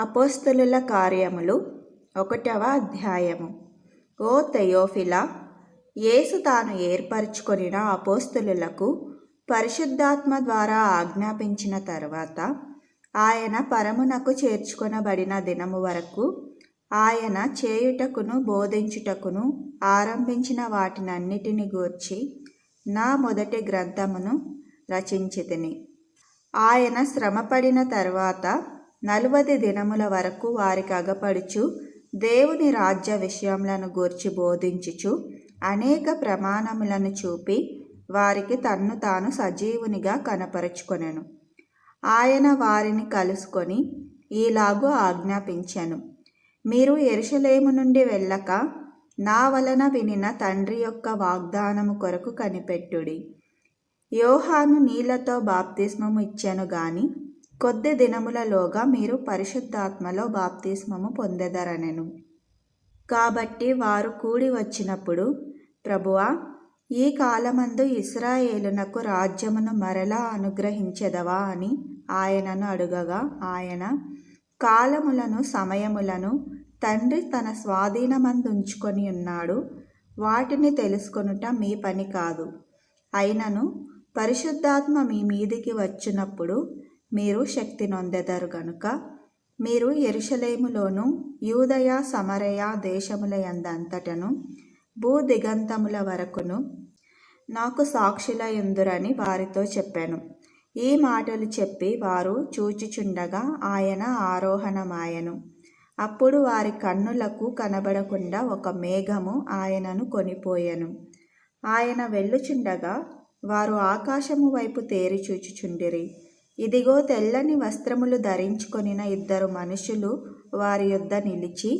అపోస్తలుల కార్యములు ఒకటవ అధ్యాయము. ఓ తెయోఫిలా యేసు తాను ఏర్పరచుకొనిన అపోస్తులులకు పరిశుద్ధాత్మ ద్వారా ఆజ్ఞాపించిన తర్వాత ఆయన పరమునకు చేర్చుకొనబడిన దినము వరకు ఆయన చేయుటకును బోధించుటకును ఆరంభించిన వాటినన్నిటిని గూర్చి నా మొదటి గ్రంథమును రచించితిని ఆయన శ్రమపడిన తర్వాత నలువది దినముల వరకు వారికి అగపడుచు దేవుని రాజ్య విషయములను గూర్చి బోధించుచు అనేక ప్రమాణములను చూపి వారికి తన్ను తాను సజీవునిగా కనపరుచుకొనెను. ఆయన వారిని కలుసుకొని ఈలాగూ ఆజ్ఞాపించెను. మీరు ఎరుషలేము నుండి వెళ్ళక నా వలన వినిన తండ్రి యొక్క వాగ్దానము కొరకు కనిపెట్టుడి. యోహాను నీళ్ళతో బాప్తిస్మము ఇచ్చెను గాని కొద్ది దినములలోగా మీరు పరిశుద్ధాత్మలో బాప్తిస్మము పొందెదరనెను. కాబట్టి వారు కూడి వచ్చినప్పుడు ప్రభువా ఈ కాలమందు ఇస్రాయేలునకు రాజ్యమును మరలా అనుగ్రహించెదవా అని ఆయనను అడుగగా ఆయన కాలములను సమయములను తండ్రి తన స్వాధీనమందుంచుకొని ఉన్నాడు. వాటిని తెలుసుకొనుట మీ పని కాదు. అయినను పరిశుద్ధాత్మ మీ మీదికి వచ్చినప్పుడు మీరు శక్తి నొందెదరు గనుక మీరు ఎరుషలేములోను యూదయ సమరయ దేశములయందంతటను భూ దిగంతముల వరకును నాకు సాక్షుల ఎందురని వారితో చెప్పాను. ఈ మాటలు చెప్పి వారు చూచుచుండగా ఆయన ఆరోహణమాయను. అప్పుడు వారి కన్నులకు కనబడకుండా ఒక మేఘము ఆయనను కొనిపోయెను. ఆయన వెళ్ళుచుండగా వారు ఆకాశము వైపు తేరి చూచుచుండిరి. ఇదిగో తెల్లని వస్త్రములు ధరించుకొనిన ఇద్దరు మనుషులు వారి యొద్ద నిలిచి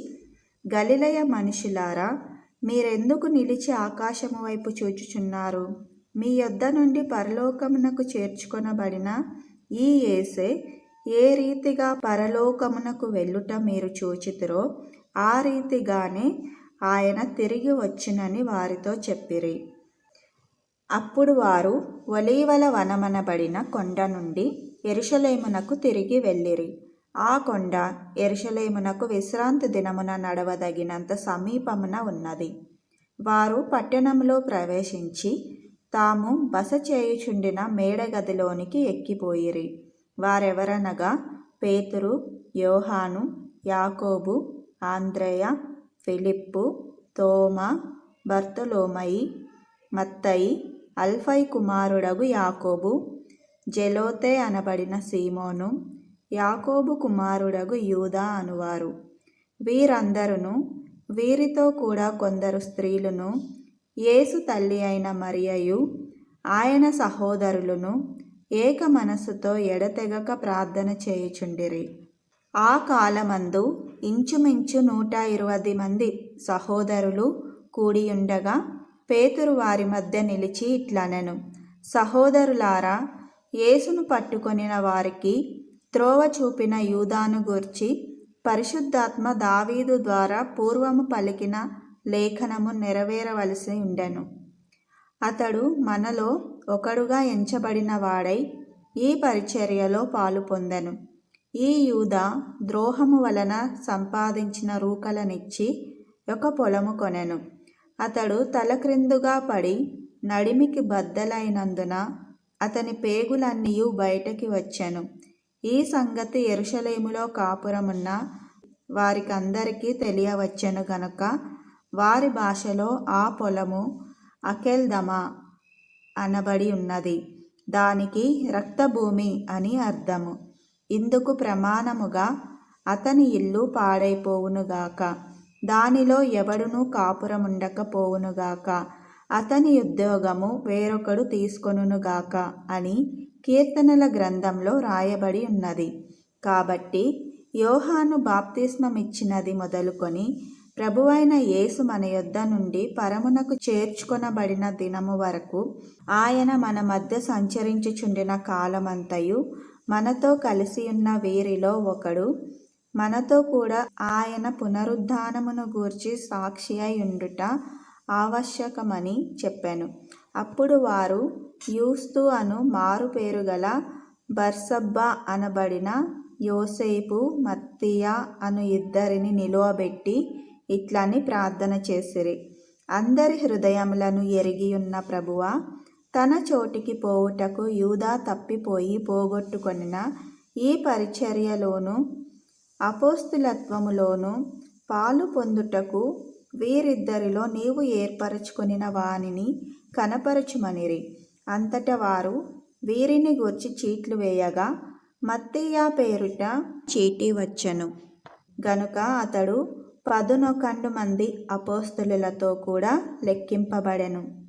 గలిలయ మనుషులారా మీరెందుకు నిలిచి ఆకాశము వైపు చూచుచున్నారు? మీ యొద్ద నుండి పరలోకమునకు చేర్చుకొనబడిన ఈ ఏసే ఏ రీతిగా పరలోకమునకు వెళ్ళుట మీరు చూచితురో ఆ రీతిగానే ఆయన తిరిగి వచ్చునని వారితో చెప్పిరి. అప్పుడు వారు ఒలీవల వనమనబడిన కొండ నుండి ఎరుషలేమునకు తిరిగి వెళ్ళిరి. ఆ కొండ ఎరుషలేమునకు విశ్రాంతి దినమున నడవదగినంత సమీపమున ఉన్నది. వారు పట్టణంలో ప్రవేశించి తాము బస చేయుచుండిన మేడగదిలోనికి ఎక్కిపోయిరి. వారెవరనగా పేతురు యోహాను యాకోబు ఆంద్రయ ఫిలిప్పు తోమ బర్తలోమయి మత్తయి అల్ఫై కుమారుడగు యాకోబు జెలోతే అనబడిన సీమోను యాకోబు కుమారుడగు యూదా అనువారు. వీరందరును వీరితో కూడా కొందరు స్త్రీలను యేసు తల్లి అయిన మరియయు ఆయన సహోదరులను ఏక మనస్సుతో ఎడతెగక ప్రార్థన చేయుచుండిరి. ఆ కాలమందు ఇంచుమించు నూట ఇరవై మంది సహోదరులు కూడియుండగా పేతురు వారి మధ్య నిలిచి ఇట్లనెను. సహోదరులారా యేసును పట్టుకొనిన వారికి త్రోవ చూపిన యూదాను గూర్చి పరిశుద్ధాత్మ దావీదు ద్వారా పూర్వము పలికిన లేఖనము నెరవేరవలసి ఉండెను. అతడు మనలో ఒకడుగా ఎంచబడిన వాడై ఈ పరిచర్యలో పాలు పొందెను. ఈ యూద ద్రోహము వలన సంపాదించిన రూకలనిచ్చి ఒక పొలము కొనెను. అతడు తలక్రిందుగా పడి నడిమికి బద్దలైనందున అతని పేగులన్నీ బయటకి వచ్చెను. ఈ సంగతి ఎరుషలేములో కాపురమున్న వారికందరికీ తెలియవచ్చెను గనుక వారి భాషలో ఆ పొలము అకెల్దమా అనబడి ఉన్నది. దానికి రక్తభూమి అని అర్థము. ఇందుకు ప్రమాణముగా అతని ఇల్లు పాడైపోవునుగాక. దానిలో ఎవడునూ కాపురముండకపోవునుగాక అతని ఉద్యోగము వేరొకడు తీసుకొనుగాక అని కీర్తనల గ్రంథంలో రాయబడి ఉన్నది. కాబట్టి యోహాను బాప్తిస్మమిచ్చినది మొదలుకొని ప్రభువైన యేసు మన యొద్ద నుండి పరమునకు చేర్చుకొనబడిన దినము వరకు ఆయన మన మధ్య సంచరించుచుండిన కాలమంతయు మనతో కలిసి ఉన్న వీరిలో ఒకడు మనతో కూడా ఆయన పునరుద్ధానమును గూర్చి సాక్షి అయి ఉండుట ఆవశ్యకమని చెప్పాను. అప్పుడు వారు యూస్తు అను మారు పేరు గల బర్సబ్బా అనబడిన యోసేపు మత్తియా అను ఇద్దరిని నిలువబెట్టి ఇట్లని ప్రార్థన చేసిరి. అందరి హృదయములను ఎరిగి ఉన్న ప్రభువ తన చోటికి పోవుటకు యూదా తప్పిపోయి పోగొట్టుకొనిన ఈ పరిచర్యలోను అపోస్తులత్వములోను పాలు పొందుటకు వీరిద్దరిలో నీవు ఏర్పరచుకొనిన వానిని కనపరచుమనిరి. అంతట వారు వీరిని గూర్చి చీట్లు వేయగా మత్తయ్య పేరుట చీటీ వచ్చను. గనుక అతడు పదునొకండు మంది అపోస్తులతో కూడా లెక్కింపబడెను.